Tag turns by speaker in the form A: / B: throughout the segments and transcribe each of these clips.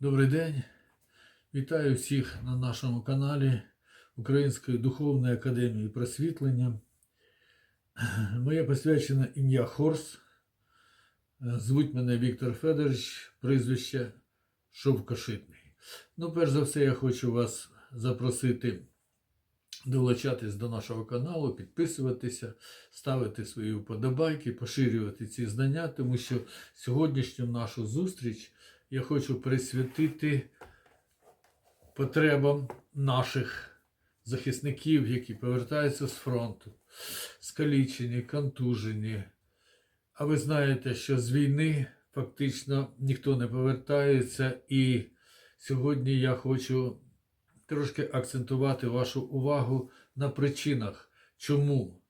A: Добрий день. Вітаю всіх на нашому каналі Української духовної академії просвітлення. Моє посвячене ім'я Хорс. Звуть мене Віктор Федорович, прізвище Шовкошитний. Ну, перш за все, я хочу вас запросити долучатись до нашого каналу, підписуватися, ставити свої вподобайки, поширювати ці знання, тому що сьогоднішню нашу зустріч я хочу присвятити потребам наших захисників, які повертаються з фронту, скалічені, контужені. А ви знаєте, що з війни фактично ніхто не повертається, і сьогодні я хочу трошки акцентувати вашу увагу на причинах, чому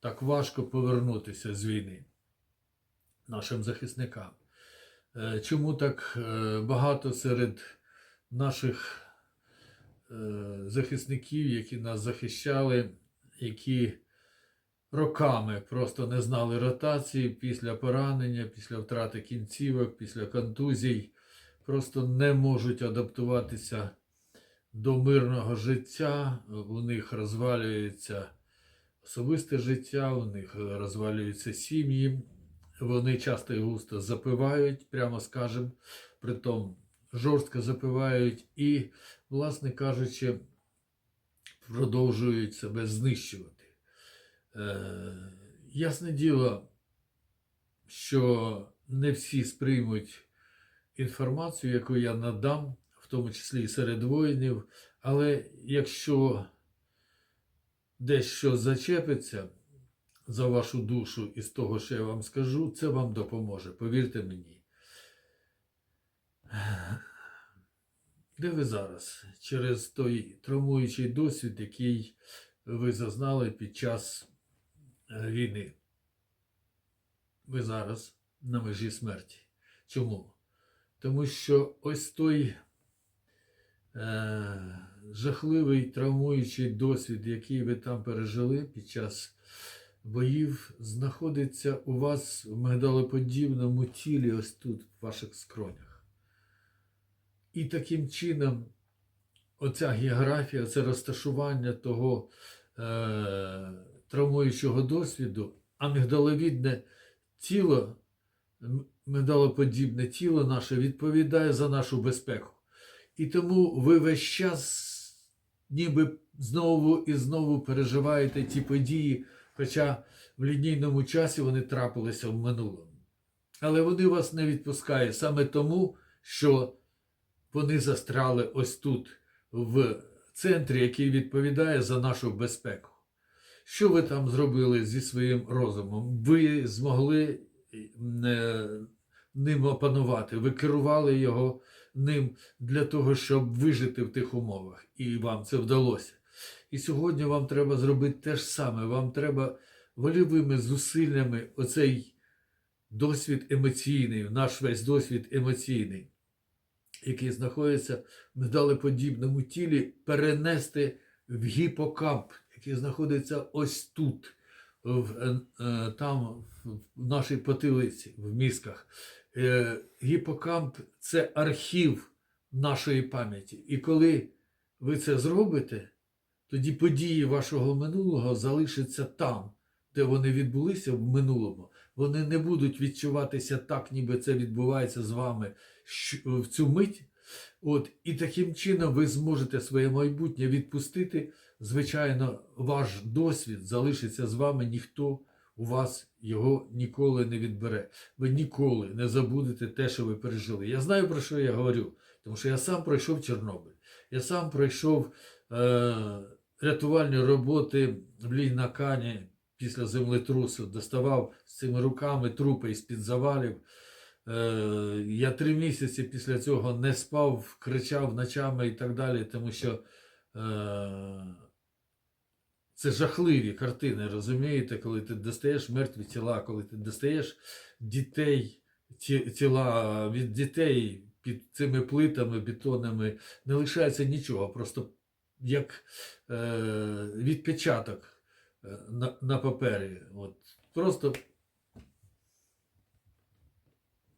A: так важко повернутися з війни нашим захисникам. Е, Чому так е, багато серед наших е, захисників, які нас захищали, які роками просто не знали ротації після поранення, після втрати кінцівок, після контузій, просто не можуть адаптуватися до мирного життя, у них розвалюється особисте життя, у них розвалюються сім'ї, вони часто і густо запивають, прямо скажемо, притом жорстко запивають і, власне кажучи, продовжують себе знищувати. Е, ясне діло, що не всі сприймуть інформацію, яку я надам, в тому числі і серед воїнів, але якщо дещо зачепиться, за вашу душу із того, що я вам скажу, це вам допоможе, повірте мені. Де ви зараз? Через той травмуючий досвід, який ви зазнали під час е, війни. Ви зараз на межі смерті. Чому? Тому що ось той е, жахливий травмуючий досвід, який ви там пережили під час боїв знаходиться у вас в мигдалоподібному тілі, ось тут, в ваших скронях. І таким чином, оця географія, це розташування того е, травмуючого досвіду, а мигдаловідне тіло, мигдалоподібне тіло наше відповідає за нашу безпеку. І тому ви весь час ніби знову і знову переживаєте ті події, хоча в лінійному часі вони трапилися в минулому. Але вони вас не відпускають саме тому, що вони застряли ось тут, в центрі, який відповідає за нашу безпеку. Що ви там зробили зі своїм розумом? Ви змогли е, ним опанувати, ви керували його ним для того, щоб вижити в тих умовах, і вам це вдалося. І сьогодні вам треба зробити те ж саме. Вам треба волівими зусиллями оцей досвід емоційний, наш весь досвід емоційний, який знаходиться в медалеподібному тілі, перенести в гіпокамп, який знаходиться ось тут, в, е, е, там, в нашій потилиці, в мізках. Е, Гіпокамп це архів нашої пам'яті. І коли ви це зробите, тоді події вашого минулого залишаться там, де вони відбулися в минулому. Вони не будуть відчуватися так, ніби це відбувається з вами в цю мить. От, І таким чином ви зможете своє майбутнє відпустити. Звичайно, ваш досвід залишиться з вами, ніхто у вас його ніколи не відбере. Ви ніколи не забудете те, що ви пережили. Я знаю, про що я говорю, тому що я сам пройшов Чорнобиль. Я сам пройшов е, рятувальні роботи в Лійнакані після землетрусу, доставав з цими руками трупи із-під завалів. Е, я три місяці після цього не спав, кричав ночами і так далі, тому що е, це жахливі картини, розумієте, коли ти достаєш мертві тіла, коли ти достаєш дітей, тіла від дітей під цими плитами, бетонами, не лишається нічого, просто як е, відпечаток е, на на папері. От. Просто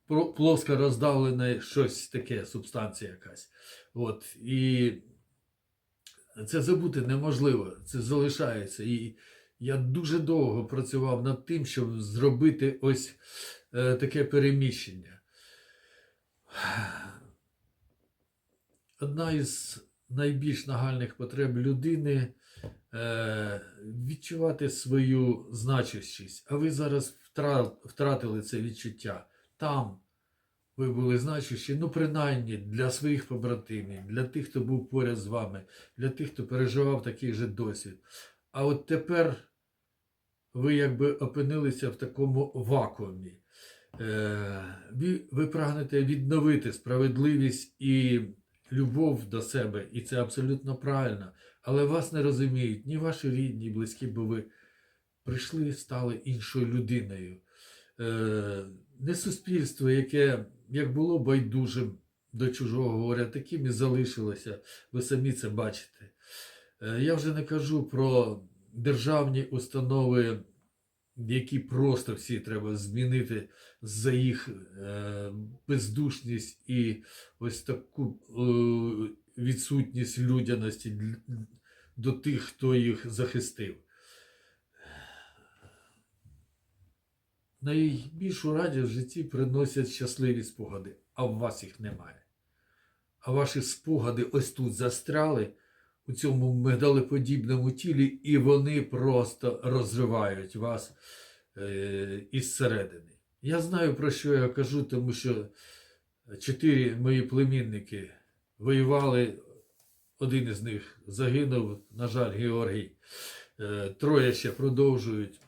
A: про- плоско роздавлене щось таке, субстанція якась. От, і це забути неможливо, це залишається. І я дуже довго працював над тим, щоб зробити ось е, таке переміщення. Одна із найбільш нагальних потреб людини е, відчувати свою значущість. А ви зараз втратили це відчуття. Там ви були значущі, ну, принаймні для своїх побратимів, для тих, хто був поряд з вами, для тих, хто переживав такий же досвід. А от тепер ви якби опинилися в такому вакуумі. Е, ви, ви прагнете відновити справедливість і любов до себе, і це абсолютно правильно. Але вас не розуміють ні ваші рідні, ні близькі, бо ви прийшли, стали іншою людиною. Е, не суспільство, яке як було байдужим до чужого горя, таким і залишилося. Ви самі це бачите. Е, я вже не кажу про державні установи, які просто всі треба змінити за їх е, бездушність і ось таку е, відсутність людяності до тих, хто їх захистив. Найбільшу радість в житті приносять щасливі спогади, а в вас їх немає. А ваші спогади ось тут застряли у цьому мигдалеподібному тілі, і вони просто розривають вас е, із середини. Я знаю, про що я кажу, тому що чотири мої племінники воювали, один із них загинув, на жаль, Георгій. Е, Троє ще продовжують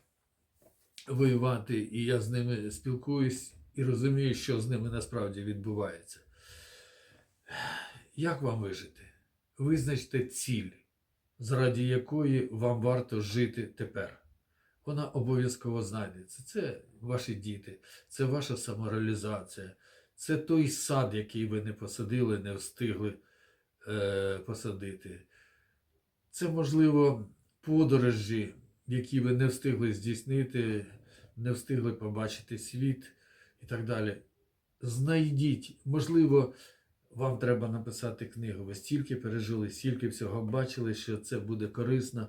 A: воювати, і я з ними спілкуюсь і розумію, що з ними насправді відбувається. Як вам вижити? Визначте ціль, заради якої вам варто жити тепер. Вона обов'язково знайдеться. Це ваші діти, це ваша самореалізація, це той сад, який ви не посадили, не встигли е, посадити. Це, можливо, подорожі, які ви не встигли здійснити, не встигли побачити світ і так далі. Знайдіть, можливо, вам треба написати книгу. Ви стільки пережили, стільки всього бачили, що це буде корисно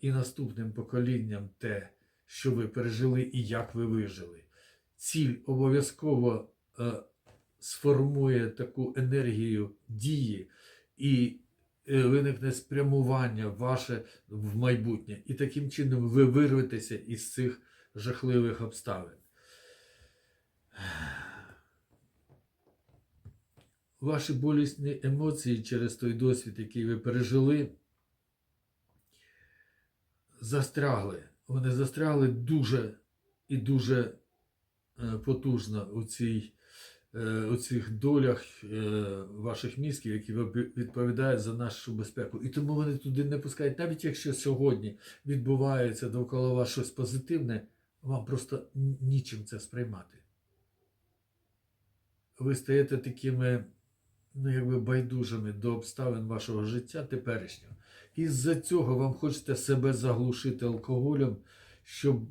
A: і наступним поколінням те, що ви пережили і як ви вижили. Ціль обов'язково е, сформує таку енергію дії і е, виникне спрямування ваше в майбутнє. І таким чином ви вирветеся із цих жахливих обставин. Ваші болісні емоції через той досвід, який ви пережили, застрягли. Вони застрягли дуже і дуже е, потужно у, цій, е, у цих долях е, ваших мізків, які відповідають за нашу безпеку. І тому вони туди не пускають. Навіть якщо сьогодні відбувається довкола вас щось позитивне, вам просто нічим це сприймати. Ви стаєте такими, ну якби байдужими до обставин вашого життя теперішнього. Із-за цього вам хочеться себе заглушити алкоголем, щоб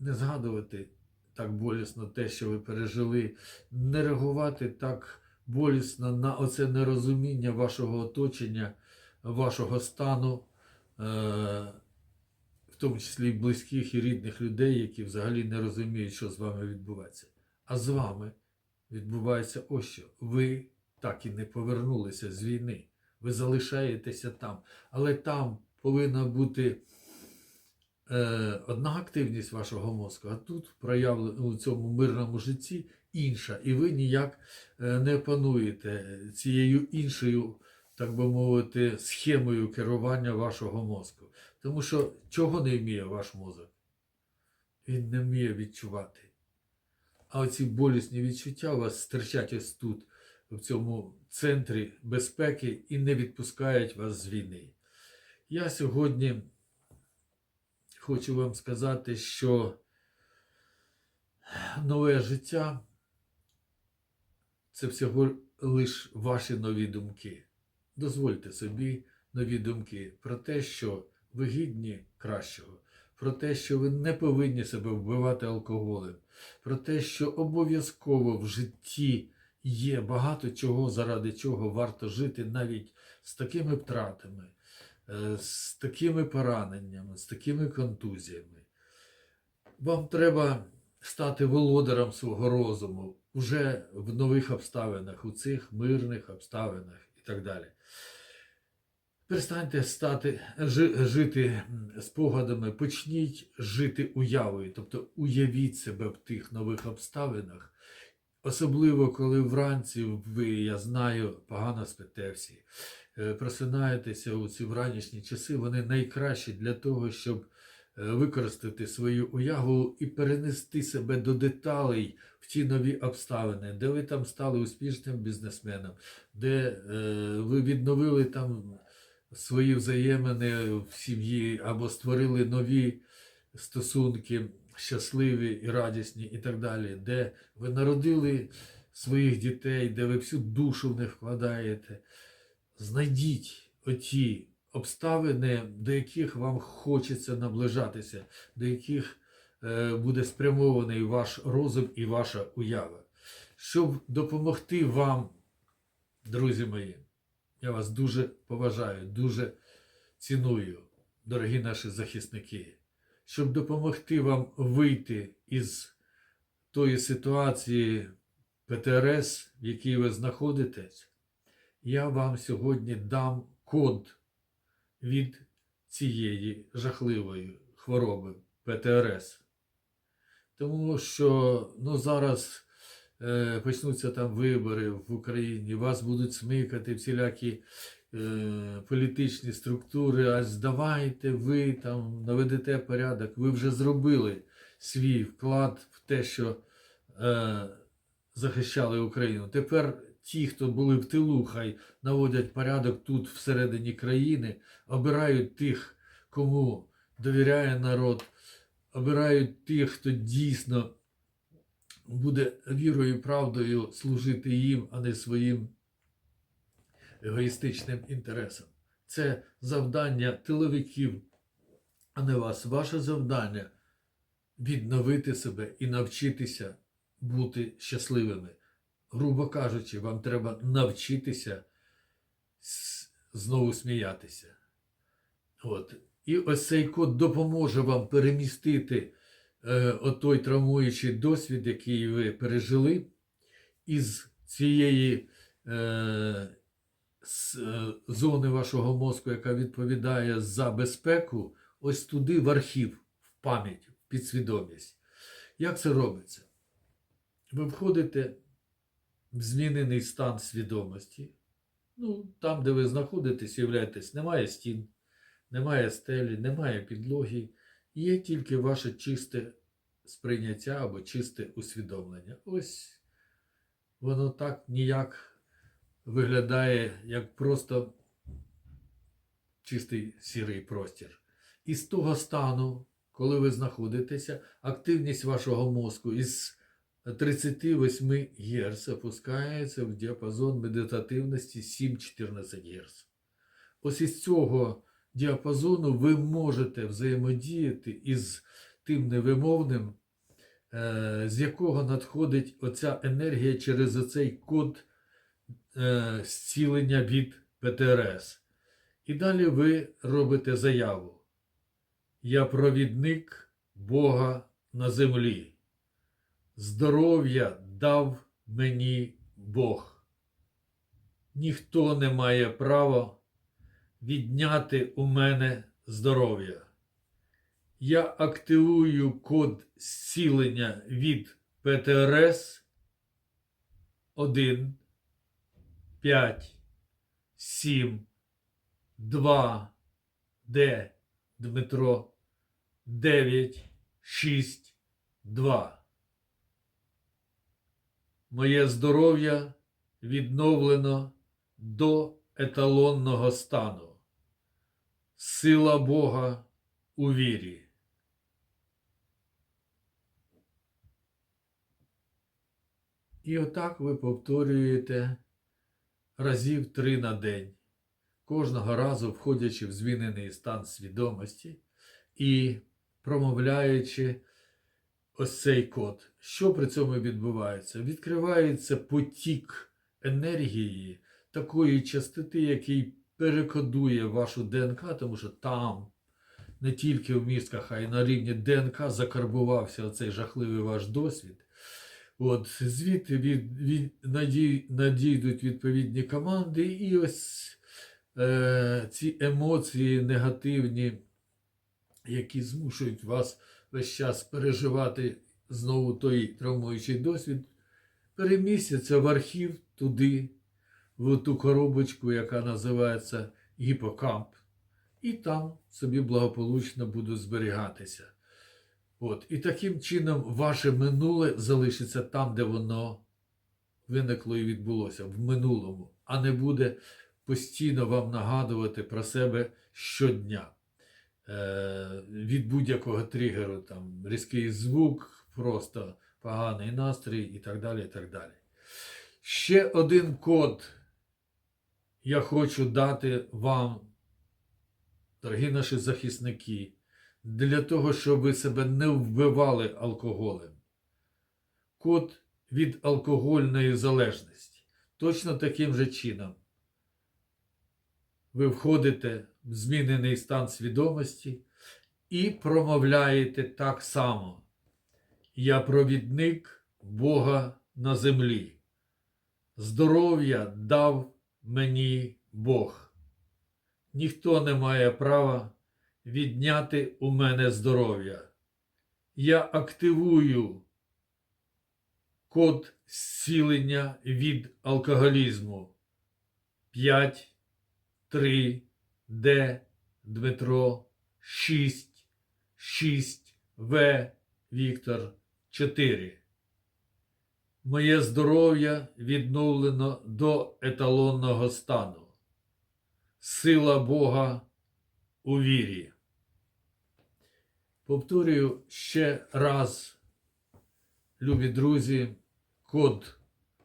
A: не згадувати так болісно те, що ви пережили, не реагувати так болісно на оце нерозуміння вашого оточення, вашого стану, е- в тому числі і близьких і рідних людей, які взагалі не розуміють, що з вами відбувається. А з вами відбувається ось що. Ви так і не повернулися з війни. Ви залишаєтеся там. Але там повинна бути е, одна активність вашого мозку, а тут проявлена у цьому мирному житті інша. І ви ніяк е, не опануєте цією іншою, так би мовити, схемою керування вашого мозку. Тому що чого не вміє ваш мозок? Він не вміє відчувати. А оці болісні відчуття у вас стирчать ось тут, в цьому центрі безпеки, і не відпускають вас з війни. Я сьогодні хочу вам сказати, що нове життя це всього лиш ваші нові думки. Дозвольте собі нові думки про те, що ви гідні кращого, про те, що ви не повинні себе вбивати алкоголем, про те, що обов'язково в житті є багато чого, заради чого варто жити навіть з такими втратами, е, з такими пораненнями, з такими контузіями. Вам треба стати володарем свого розуму вже в нових обставинах, у цих мирних обставинах і так далі. Перестаньте стати, жити спогадами, почніть жити уявою, тобто уявіть себе в тих нових обставинах, особливо коли вранці ви, я знаю, погано спите всі. Е, Просинаєтеся у ці вранішні часи, вони найкращі для того, щоб е, використати свою уяву і перенести себе до деталей в ті нові обставини, де ви там стали успішним бізнесменом, де е, ви відновили там свої взаємини в сім'ї або створили нові стосунки, щасливі і радісні, і так далі, де ви народили своїх дітей, де ви всю душу в них вкладаєте. Знайдіть оті обставини, до яких вам хочеться наближатися, до яких е, буде спрямований ваш розум і ваша уява. Щоб допомогти вам, друзі мої, я вас дуже поважаю, дуже ціную, дорогі наші захисники, щоб допомогти вам вийти із тої ситуації ПТРС, в якій ви знаходитесь, я вам сьогодні дам код від цієї жахливої хвороби ПТРС. Тому що ну, зараз е, почнуться там вибори в Україні, вас будуть смикати всілякі політичні структури, а здавайте, ви там наведете порядок, ви вже зробили свій вклад в те, що е, захищали Україну. Тепер ті, хто були в тилу, хай наводять порядок тут всередині країни, обирають тих, кому довіряє народ, обирають тих, хто дійсно буде вірою і правдою служити їм, а не своїм егоїстичним інтересам. Це завдання тиловиків, а не вас. Ваше завдання відновити себе і навчитися бути щасливими. Грубо кажучи, вам треба навчитися знову сміятися. От. І ось цей код допоможе вам перемістити е, отой травмуючий досвід, який ви пережили, із цієї е, зони вашого мозку, яка відповідає за безпеку, ось туди в архів, в пам'ять, в підсвідомість. Як це робиться? Ви входите в змінений стан свідомості. Ну, там, де ви знаходитесь, являєтесь, немає стін, немає стелі, немає підлоги, є тільки ваше чисте сприйняття або чисте усвідомлення. Ось воно так ніяк виглядає, як просто чистий сірий простір. І з того стану, коли ви знаходитеся, активність вашого мозку із 38 Гц опускається в діапазон медитативності 7-14 Гц. Ось із цього діапазону ви можете взаємодіяти із тим невимовним, е, з якого надходить оця енергія через оцей код е, зцілення від ПТРС. І далі ви робите заяву. Я провідник Бога на землі. Здоров'я дав мені Бог. Ніхто не має права відняти у мене здоров'я. Я активую код зцілення від ПТРС 1, 5, 7, 2, Д, Дмитро, 9, 6, 2. Моє здоров'я відновлено до еталонного стану. Сила Бога у вірі. І отак ви повторюєте разів три на день, кожного разу входячи в змінений стан свідомості і промовляючи ось цей код. Що при цьому відбувається? Відкривається потік енергії такої частоти, який перекодує вашу ДНК, тому що там не тільки в мізках, а й на рівні ДНК закарбувався оцей жахливий ваш досвід. От, звідти від, від, надій, надійдуть відповідні команди, і ось е, ці емоції негативні, які змушують вас весь час переживати знову той травмуючий досвід, перемістяться в архів туди, в ту коробочку, яка називається гіпокамп, і там собі благополучно будуть зберігатися. От. І таким чином ваше минуле залишиться там, де воно виникло і відбулося, в минулому, а не буде постійно вам нагадувати про себе щодня. Е, від будь-якого тригеру, там, різкий звук, просто поганий настрій і так далі. і так далі. Ще один код я хочу дати вам, дорогі наші захисники, для того, щоб ви себе не вбивали алкоголем. Код від алкогольної залежності. Точно таким же чином. Ви входите в змінений стан свідомості і промовляєте так само. Я провідник Бога на землі. Здоров'я дав мені Бог. Ніхто не має права відняти у мене здоров'я. Я активую код зцілення від алкоголізму 5, 3, Д, Дмитро, 6, 6, В, Віктор, 4. Моє здоров'я відновлено до еталонного стану. Сила Бога у вірі. Повторюю ще раз, любі друзі, код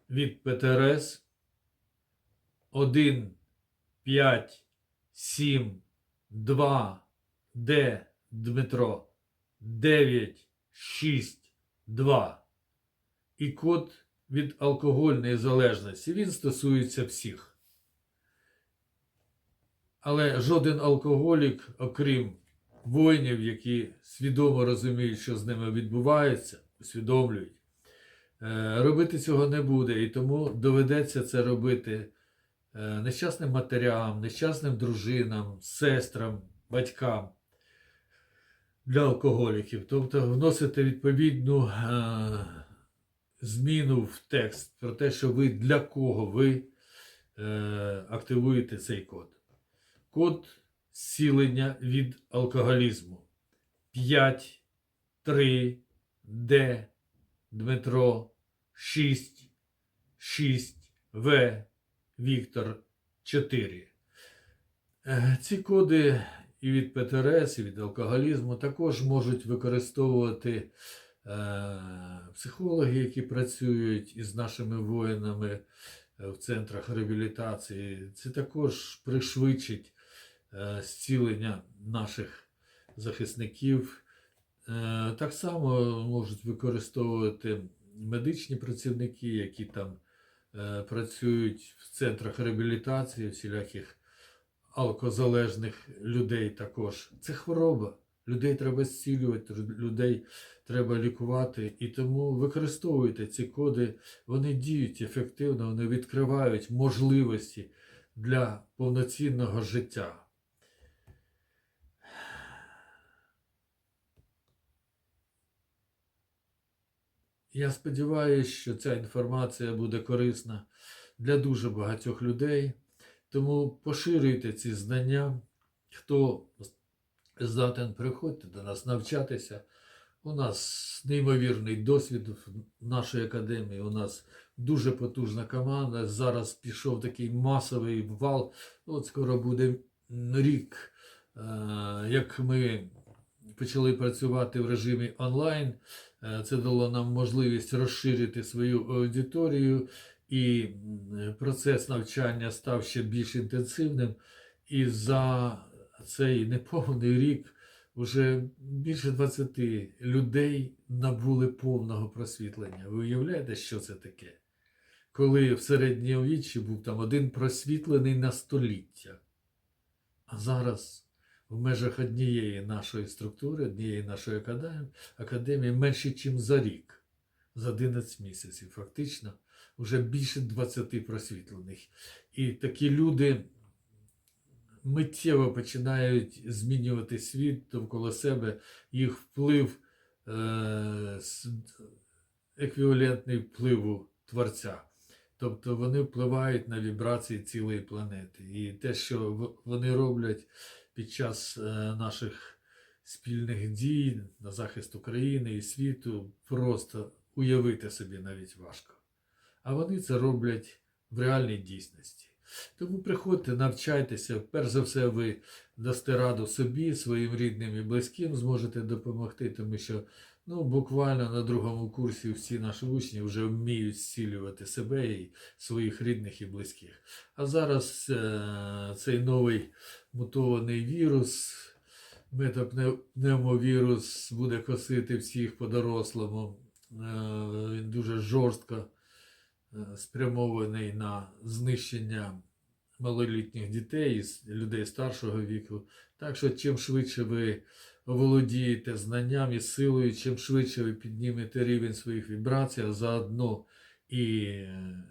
A: від ПТРС 1, 5, 7, 2, Д, Дмитро, 9, 6, 2. І код від алкогольної залежності. Він стосується всіх. Але жоден алкоголік, окрім воїнів, які свідомо розуміють, що з ними відбувається, усвідомлюють, е, робити цього не буде. І тому доведеться це робити е, нещасним матерям, нещасним дружинам, сестрам, батькам для алкоголіків. Тобто вносити відповідну е, зміну в текст про те, що ви для кого ви активуєте цей код. Код зцілення від алкоголізму 5, 3, Д, Дмитро, 6, 6, В, Віктор, 4. Е, Ці коди і від ПТРС, і від алкоголізму також можуть використовувати е, психологи, які працюють із нашими воїнами е, в центрах реабілітації. Це також пришвидшить зцілення наших захисників. Е, Так само можуть використовувати медичні працівники, які там е, працюють в центрах реабілітації, всіляких алкозалежних людей також. Це хвороба. Людей треба зцілювати, людей треба лікувати. І тому використовуйте ці коди, вони діють ефективно, вони відкривають можливості для повноцінного життя. Я сподіваюся, що ця інформація буде корисна для дуже багатьох людей. Тому поширюйте ці знання. Хто здатен, приходьте до нас навчатися. У нас неймовірний досвід в нашій академії. У нас дуже потужна команда. Зараз пішов такий масовий вал. От скоро буде рік, е, як ми почали працювати в режимі онлайн. Е, Це дало нам можливість розширити свою аудиторію, і процес навчання став ще більш інтенсивним. І за цей неповний рік Уже більше 20 людей набули повного просвітлення. Ви уявляєте, що це таке? Коли в середньовіччі був там один просвітлений на століття. А зараз в межах однієї нашої структури, однієї нашої академії, менше, ніж за рік, за 11 місяців, фактично, вже більше 20 просвітлених. І такі люди миттєво починають змінювати світ довкола себе, їх вплив е, еквівалентний впливу Творця. Тобто вони впливають на вібрації цілої планети. І те, що вони роблять під час е, наших спільних дій на захист України і світу, просто уявити собі навіть важко. А вони це роблять в реальній дійсності. Тому приходьте, навчайтеся. Перш за все, ви дасте раду собі, своїм рідним і близьким зможете допомогти, тому що ну, буквально на другому курсі всі наші учні вже вміють зцілювати себе і своїх рідних і близьких. А зараз е- цей новий мутований вірус, метапневмовірус буде косити всіх по-дорослому. Е, він дуже жорстко е, спрямований на знищення малолітніх дітей, і людей старшого віку. Так що чим швидше ви оволодієте знанням і силою, чим швидше ви піднімете рівень своїх вібрацій, а заодно і е,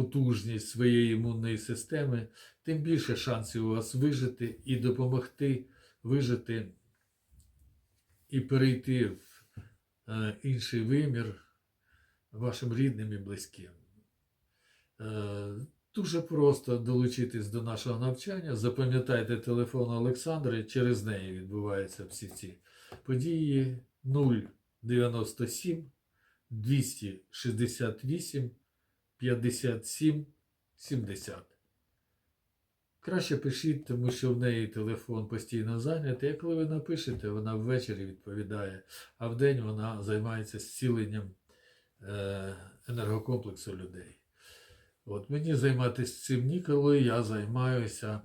A: потужність своєї імунної системи, тим більше шансів у вас вижити і допомогти вижити і перейти в е, інший вимір вашим рідним і близьким. Е, Дуже просто долучитись до нашого навчання. Запам'ятайте телефон Олександри, через неї відбуваються всі ці події 097 268 57 70. Краще пишіть, тому що в неї телефон постійно зайнятий. Коли ви напишете, вона ввечері відповідає, а вдень вона займається зціленням е, енергокомплексу людей. От мені займатися цим ніколи, я займаюся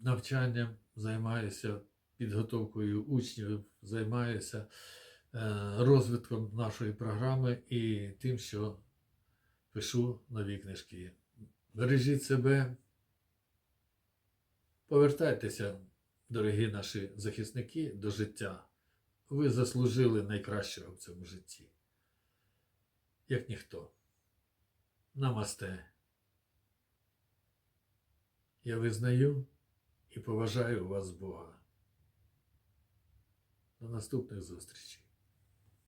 A: навчанням, займаюся підготовкою учнів, займаюся е, розвитком нашої програми і тим, що пишу нові книжки. Бережіть себе, повертайтеся, дорогі наші захисники, до життя. Ви заслужили найкращого в цьому житті, як ніхто. Намасте. Я визнаю і поважаю вас Бога. До наступних зустрічей.